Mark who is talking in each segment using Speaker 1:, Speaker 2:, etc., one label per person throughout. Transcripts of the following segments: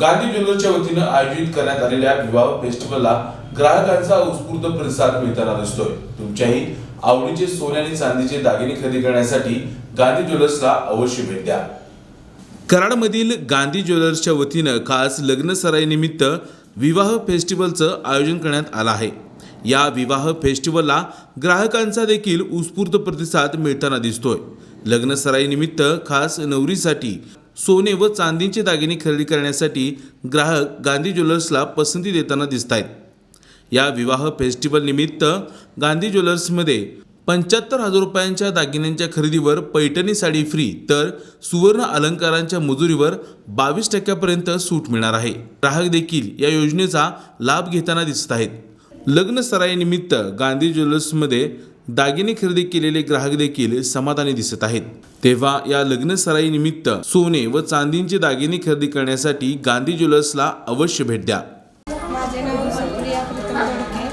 Speaker 1: गांधी ज्वेलर्सच्या वतीनं आयोजित करण्यात आलेल्या विवाह फेस्टिवलला ग्राहकांचा उत्स्फूर्त प्रतिसाद मिळताना दिसतोय. तुमच्याही आवडीचे सोने आणि चांदीचे दागिने खरेदी करण्यासाठी गांधी ज्वेलर्सला अवश्य भेट द्या. कराडमधील गांधी ज्वेलर्सच्या वतीनं खास लग्न सराईनिमित्त विवाह फेस्टिवलचं आयोजन करण्यात आलं आहे. या विवाह फेस्टिवलला ग्राहकांचा देखील उत्स्फूर्त प्रतिसाद मिळताना दिसतोय. लग्न सराईनिमित्त खास नवरीसाठी सोने व चांदीचे दागिने खरेदी करण्यासाठी ग्राहक गांधी ज्वेलर्सला पसंती देताना दिसत आहेत या विवाह फेस्टिवल निमित्त गांधी ज्वेलर्समध्ये पंच्याहत्तर हजार रुपयांच्या दागिन्यांच्या खरेदीवर पैठणी साडी फ्री तर सुवर्ण अलंकारांच्या मजुरीवर बावीस टक्क्यापर्यंत सूट मिळणार आहे. ग्राहक देखील या योजनेचा लाभ घेताना दिसत आहेत. लग्न सराईनिमित्त गांधी ज्वेलर्समध्ये दागिने खरेदी केलेले ग्राहक देखील समाधानी दिसत आहेत. तेव्हा या लग्न सराई निमित्त सोने व चांदींचे दागिने खरेदी करण्यासाठी गांधी ज्वेलर्सला अवश्य भेट द्या.
Speaker 2: माझे नाव सुप्रिया प्रीतम दोडके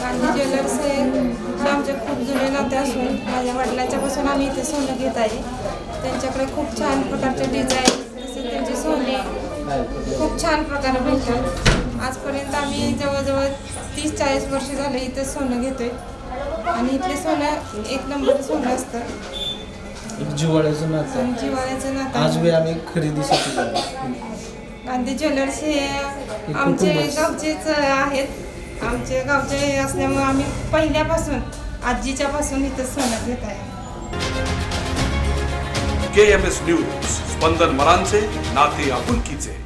Speaker 2: गांधी ज्वेलर्स हे हे आमचे खूप जुने नाते असून माझ्या वडिलांच्यापासून आम्ही इथे सोनं घेत आहे. त्यांच्याकडे खूप छान प्रकारचे डिझाईन तसेच त्यांचे सोने खूप छान प्रकारे भेटतात. आजपर्यंत आम्ही जवळजवळ तीस चाळीस वर्ष झाले इथे सोनं घेतोय. आणि इथले सोनं एक नंबर सोनं असतं.
Speaker 3: एक जिव्हाळ्याचं नातं
Speaker 2: आणि जिव्हाळ्याचं नातं
Speaker 3: आज बी आम्ही खरेदीसाठी जातो
Speaker 2: गांधी ज्वेलर्स हे आमचे
Speaker 3: कुटुंबच.
Speaker 2: गावचेच आहेत. आमचे गावचे असल्यामुळे आम्ही पहिल्यापासून आजीच्या पासून इथं सोनं घेत आहे.
Speaker 4: के एम एस न्यूज स्पंदन मरांचे नाते आपुलकीचे.